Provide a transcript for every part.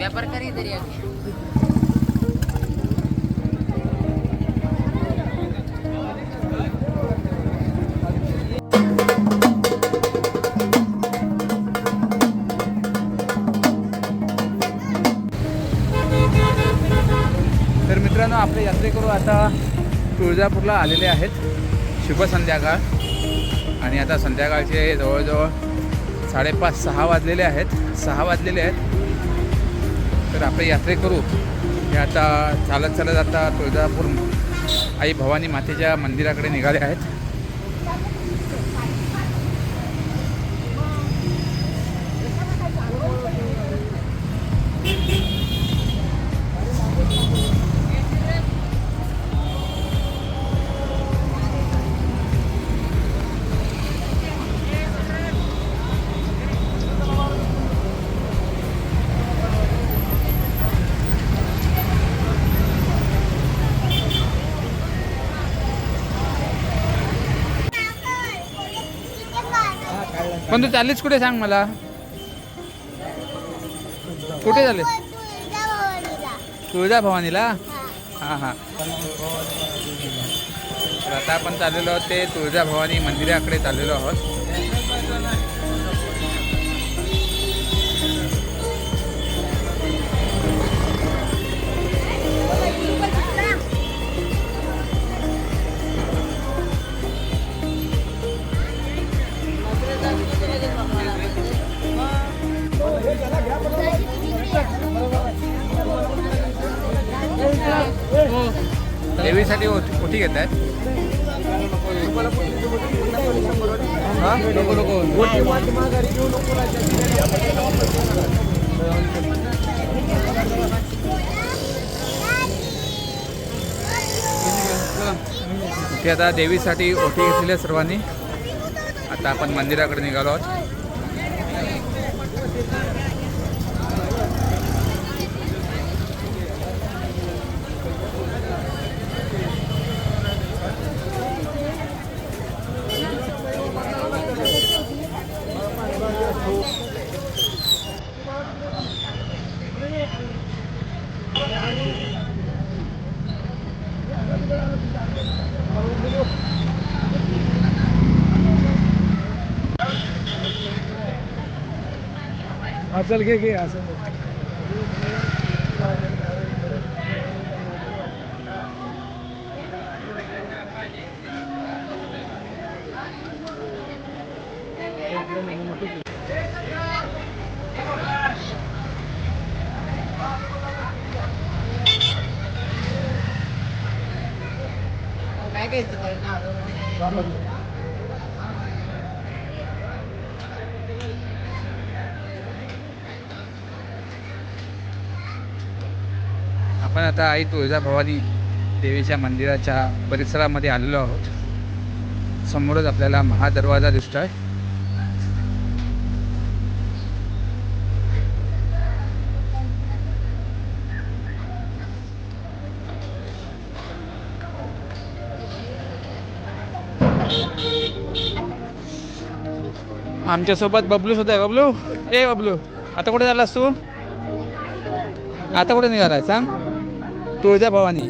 व्यापार करी तरी तर मित्रांनो आपले यात्रेकरू आता तुळजापूरला आलेले आहेत. शुभ संध्याकाळ. आणि आता संध्याकाळचे जवळजवळ साडेपाच सहा वाजलेले आहेत. सहा वाजलेले आहेत. तर आपले यात्रेकरू हे आता चालत चालत आता तुळजापूर आई भवानी मातेच्या मंदिराकडे निघाले आहेत. पण तू चाललीस कुठे सांग मला? कुठे झाले तुळजा भवानीला? हां हां. आता आपण चाललेलो आहोत ते तुळजा भवानी मंदिराकडे चाललेलो आहोत. देवीसाठी ओटी ओटी घेत आहेत. इथे आता देवीसाठी ओटी घेतलेल्या आहे सर्वांनी. आता आपण मंदिराकडे निघालो आहोत. चल के यहाँ से Thank you. आपण आता आई तुळजाभवानी देवीच्या मंदिराच्या परिसरामध्ये आलेलो आहोत. समोरच आपल्याला महादरवाजा दिसतो आहे आमच्यासोबत बबलू सुद्धा आहे. बबलू ए बबलू आता कुठे झालास तू? आता कुठे निघालाय सांग तुळजा भवानी.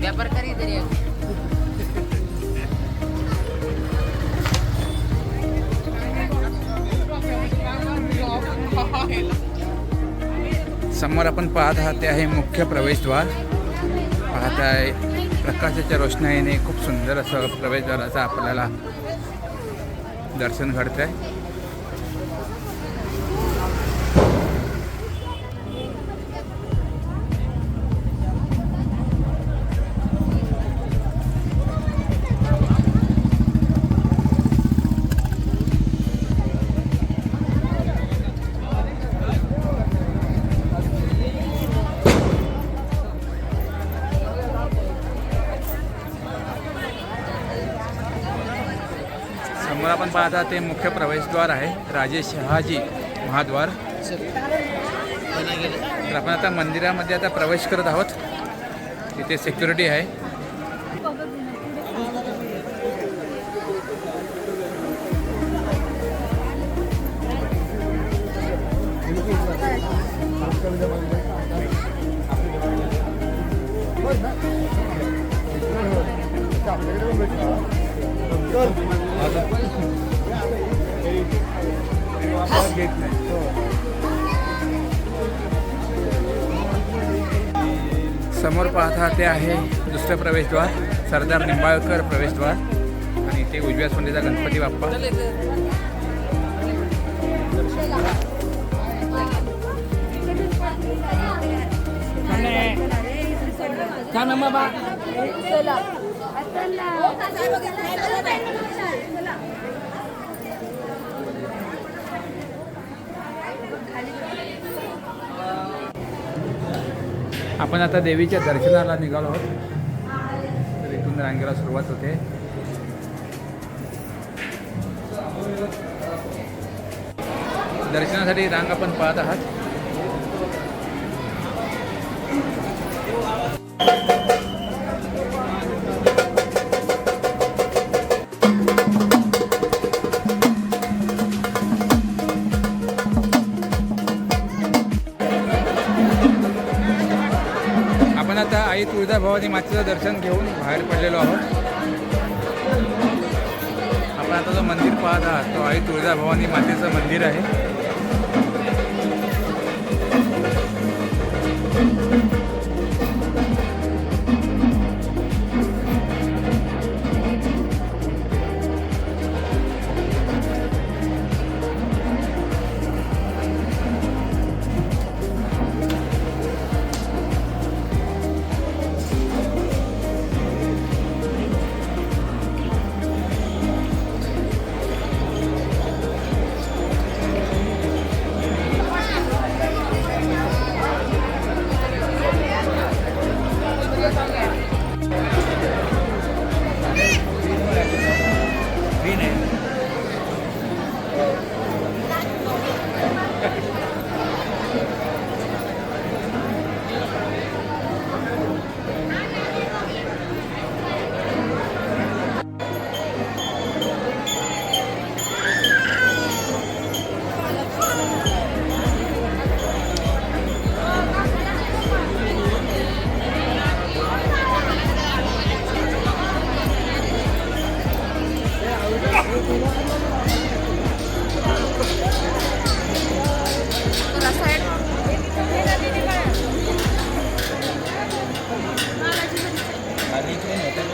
व्यापार करी तरी समोर आपण पाहत आहात ते आहे मुख्य प्रवेशद्वार. पाहत आहे प्रकाशाच्या रोषणाईने खूप सुंदर असं प्रवेशद्वाराचं आपल्याला दर्शन घडतं आहे आपण पाहता ते मुख्य प्रवेशद्वार आहे. राजे शहाजी महाद्वार. तर आपण आता मंदिरामध्ये आता प्रवेश करत आहोत. तिथे सिक्युरिटी आहे. समोर पाहता ते आहे दुसरं प्रवेशद्वार सरदार निंबाळकर प्रवेशद्वार. आणि ते उजव्या सोंडीचा गणपती बाप्पा. आपण आता देवीच्या दर्शनाला निघालो आहोत. तर इथून रांगेला सुरुवात होते. दर्शनासाठी रांग आपण पाहत आहात. अमरावती मातेचं दर्शन घेऊन बाहेर पडलेलो आहोत. आपण आता जो मंदिर पाहत आहात तो आई तुळजाभवानी मातेचं मंदिर आहे.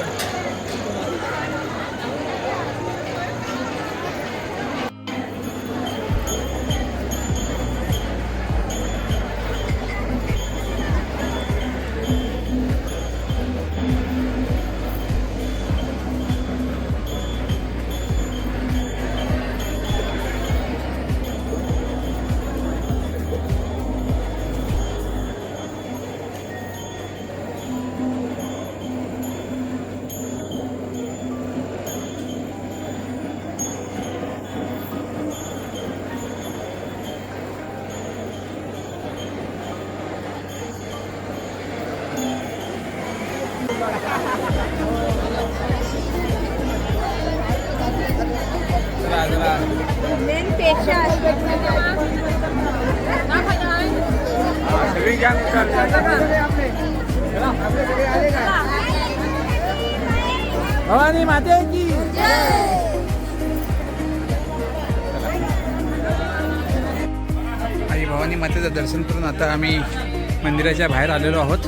করবেন भवानी माते की। आई भवानी मातेचं दर्शन करून आता आम्ही मंदिराच्या बाहेर आलेलो आहोत.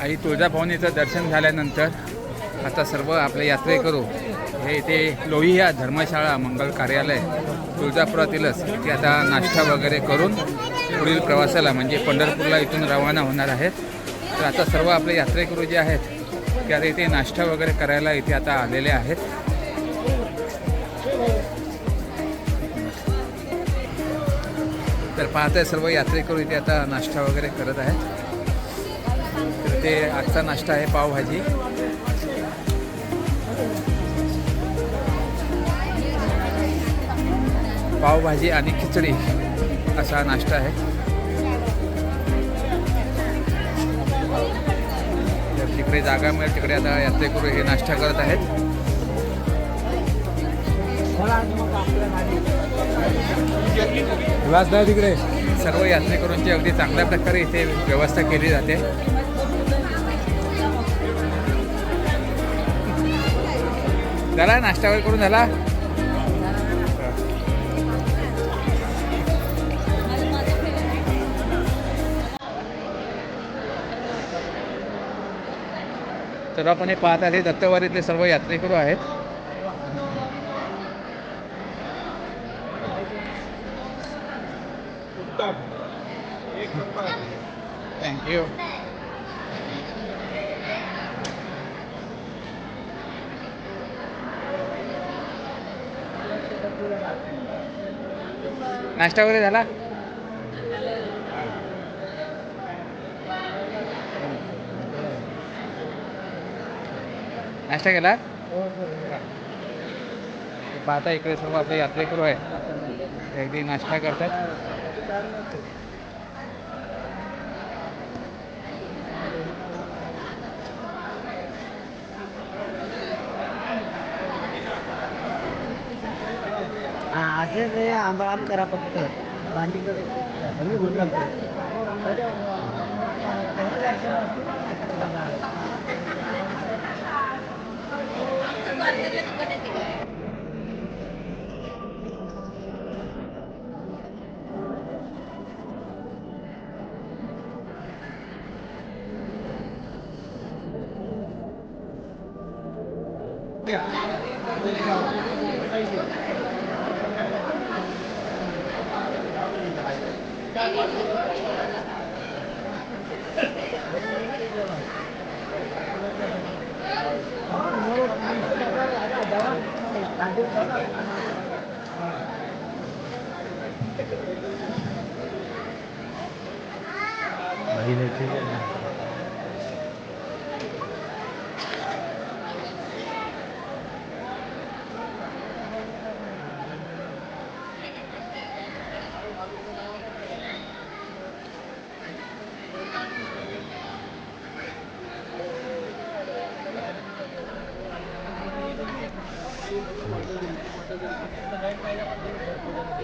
आई तुळजाभवानीचं दर्शन झाल्यानंतर आता सर्व आपले यात्रेकरू हे इथे लोही या धर्मशाळा मंगल कार्यालय तुळजापुरातीलच. इथे आता नाश्ता वगैरे करून पुढील प्रवासाला म्हणजे पंढरपूरला इथून रवाना होणार आहेत. तर आता सर्व आपले यात्रेकरू जे आहेत ते आता इथे नाश्ता वगैरे करायला इथे आता आलेले आहेत. तर पाहताय सर्व यात्रेकरू इथे आता नाश्ता वगैरे करत आहेत. तर ते आजचा नाश्ता आहे पावभाजी. पावभाजी आणि खिचडी असा नाश्ता आहे. तिकडे जागा मिळेल तिकडे आता यात्रेकरू हे नाश्ता करत आहेत. नाही तिकडे. सर्व यात्रेकरूंची अगदी चांगल्या प्रकारे इथे व्यवस्था केली जाते. झाला? नाश्ता वगैरे करून झाला? तर आपण हे पाहत आले दत्तवारीतले सर्व यात्रेकरू आहेत. थँक्यू नाश्ता वगैरे झाला? नाश्ता केला? पाहता इकडे सर्व आपले यात्रेकरू आहे अगदी नाश्ता करतात. हा असे ते आंबा आम करा फक्त भांडी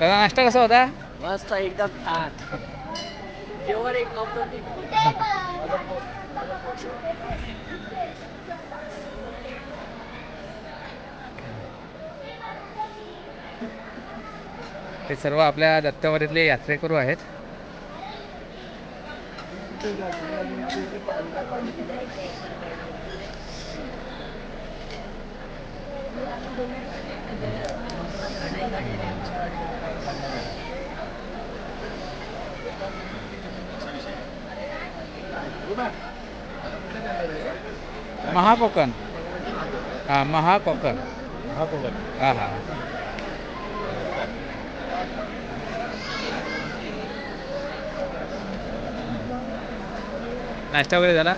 नाश्ता कसा होता? मस्त एकदम जेवण एक ते. सर्व आपल्या दत्तवारीतले यात्रेकरू आहेत. महाकोकण. हा महाकोकण. हा हा. नाश्ता वगैरे झाला?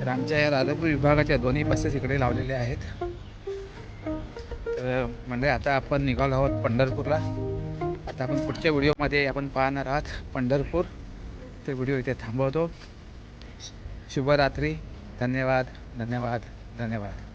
तर आमच्या या राधापूर विभागाच्या दोन्ही बसेस इकडे लावलेल्या आहेत. तर म्हणजे आता आपण निघालो आहोत पंढरपूरला. आता आपण पुढच्या व्हिडिओमध्ये आपण पाहणार आहात पंढरपूर. ते व्हिडिओ इथे थांबवतो. शुभरात्री. धन्यवाद. धन्यवाद. धन्यवाद.